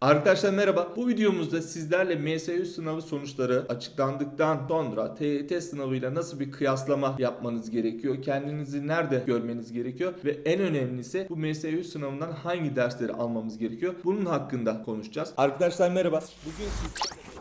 Arkadaşlar merhaba. Bu videomuzda sizlerle MSU sınavı sonuçları açıklandıktan sonra TYT sınavıyla nasıl bir kıyaslama yapmanız gerekiyor? Kendinizi nerede görmeniz gerekiyor? Ve en önemlisi bu MSU sınavından hangi dersleri almamız gerekiyor? Bunun hakkında konuşacağız. Arkadaşlar merhaba. Bugün sizlerle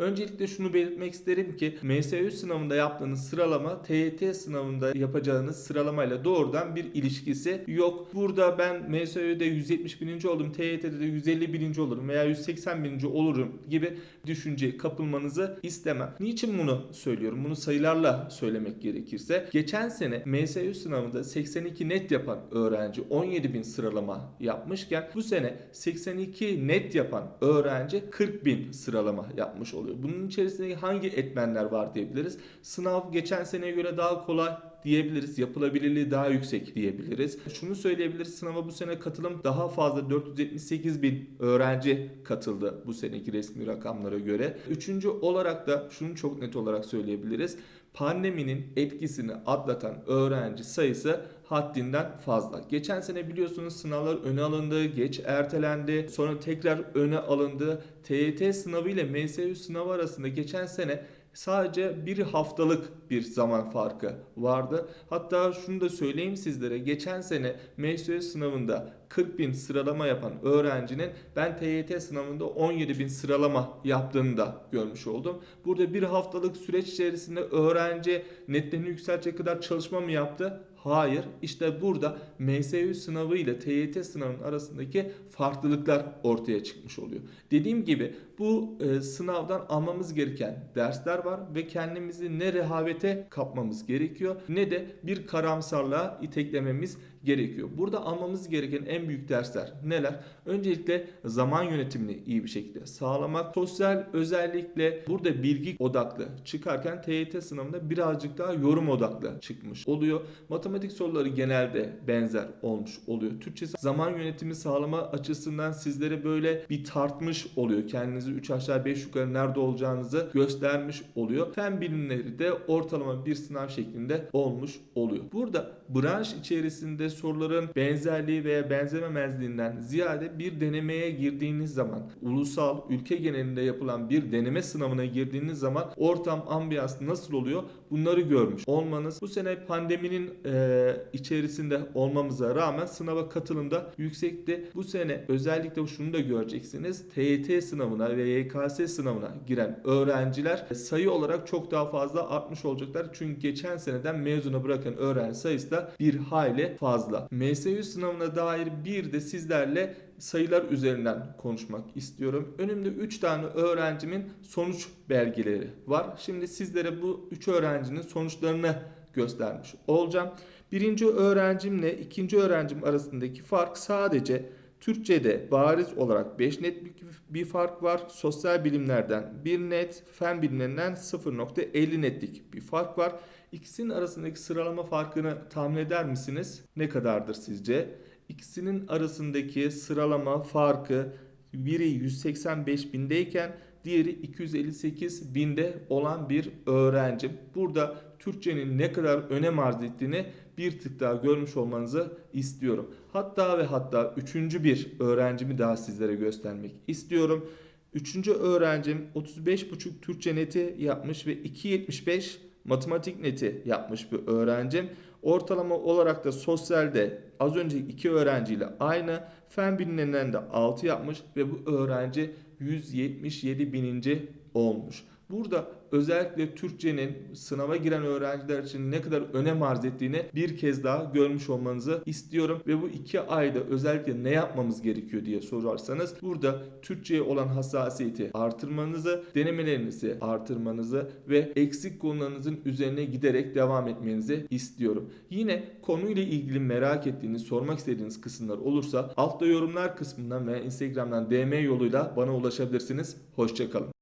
Öncelikle şunu belirtmek isterim ki MSU sınavında yaptığınız sıralama TYT sınavında yapacağınız sıralamayla doğrudan bir ilişkisi yok. Burada ben MSU'da 171. oldum, TYT'de de 151. olurum veya 181. olurum gibi düşünce kapılmanızı istemem. Niçin bunu söylüyorum? Bunu sayılarla söylemek gerekirse. Geçen sene MSU sınavında 82 net yapan öğrenci 17.000 sıralama yapmışken bu sene 82 net yapan öğrenci 40.000 sıralama yapmış oluyor. Bunun içerisinde hangi etmenler var diyebiliriz. Sınav geçen seneye göre daha kolay diyebiliriz. Yapılabilirliği daha yüksek diyebiliriz. Şunu söyleyebiliriz. Sınava bu sene katılım daha fazla 478 bin öğrenci katıldı bu seneki resmi rakamlara göre. Üçüncü olarak da şunu çok net olarak söyleyebiliriz. Pandeminin etkisini atlatan öğrenci sayısı haddinden fazla. Geçen sene biliyorsunuz sınavlar öne alındı, geç ertelendi, sonra tekrar öne alındı. TYT sınavı ile MSU sınavı arasında geçen sene sadece bir haftalık bir zaman farkı vardı. Hatta şunu da söyleyeyim sizlere. Geçen sene MSU sınavında 40 bin sıralama yapan öğrencinin ben TYT sınavında 17 bin sıralama yaptığını da görmüş oldum. Burada bir haftalık süreç içerisinde öğrenci netlerini yükseltecek kadar çalışma mı yaptı? Hayır. İşte burada MSU sınavı ile TYT sınavının arasındaki farklılıklar ortaya çıkmış oluyor. Dediğim gibi bu e, sınavdan almamız gereken dersler var ve kendimizi ne rehavete kapmamız gerekiyor ne de bir karamsarlığa iteklememiz gerekiyor. Burada almamız gereken en büyük dersler neler? Öncelikle zaman yönetimini iyi bir şekilde sağlamak. Sosyal özellikle burada bilgi odaklı çıkarken TYT sınavında birazcık daha yorum odaklı çıkmış oluyor. Matematik soruları genelde benzer olmuş oluyor. Türkçe zaman yönetimi sağlama açısından sizlere böyle bir tartmış oluyor. Kendinizi 3 aşağı 5 yukarı nerede olacağınızı göstermiş oluyor. Fen bilimleri de ortalama bir sınav şeklinde olmuş oluyor. Burada branş içerisinde soruların benzerliği veya benzememezliğinden ziyade bir denemeye girdiğiniz zaman ulusal ülke genelinde yapılan bir deneme sınavına girdiğiniz zaman ortam ambiyans nasıl oluyor bunları görmüş olmanız bu sene pandeminin e, içerisinde olmamıza rağmen sınava katılımda yüksekti. Bu sene özellikle şunu da göreceksiniz. TYT sınavına ve YKS sınavına giren öğrenciler sayı olarak çok daha fazla artmış olacaklar. Çünkü geçen seneden mezuna bırakan öğrenci sayısı da bir hayli fazla. MSU sınavına dair bir de sizlerle sayılar üzerinden konuşmak istiyorum. Önümde 3 tane öğrencimin sonuç belgeleri var. Şimdi sizlere bu 3 öğrencinin sonuçlarını göstermiş olacağım. Birinci öğrencimle ikinci öğrencim arasındaki fark sadece Türkçe'de bariz olarak 5 net bir, fark var. Sosyal bilimlerden 1 net, fen bilimlerinden 0.50 netlik bir fark var. İkisinin arasındaki sıralama farkını tahmin eder misiniz? Ne kadardır sizce? İkisinin arasındaki sıralama farkı biri 185 bindeyken diğeri 258 binde olan bir öğrencim. Burada Türkçenin ne kadar önem arz ettiğini bir tık daha görmüş olmanızı istiyorum. Hatta ve hatta üçüncü bir öğrencimi daha sizlere göstermek istiyorum. Üçüncü öğrencim 35.5 Türkçe neti yapmış ve 2.75 matematik neti yapmış bir öğrencim. Ortalama olarak da sosyalde az önceki iki öğrenciyle aynı. Fen bilimlerinden de 6 yapmış ve bu öğrenci 177 bininci olmuş. Burada özellikle Türkçenin sınava giren öğrenciler için ne kadar önem arz ettiğini bir kez daha görmüş olmanızı istiyorum. Ve bu iki ayda özellikle ne yapmamız gerekiyor diye sorarsanız burada Türkçe'ye olan hassasiyeti artırmanızı, denemelerinizi artırmanızı ve eksik konularınızın üzerine giderek devam etmenizi istiyorum. Yine konuyla ilgili merak ettiğiniz, sormak istediğiniz kısımlar olursa altta yorumlar kısmından veya Instagram'dan DM yoluyla bana ulaşabilirsiniz. Hoşçakalın.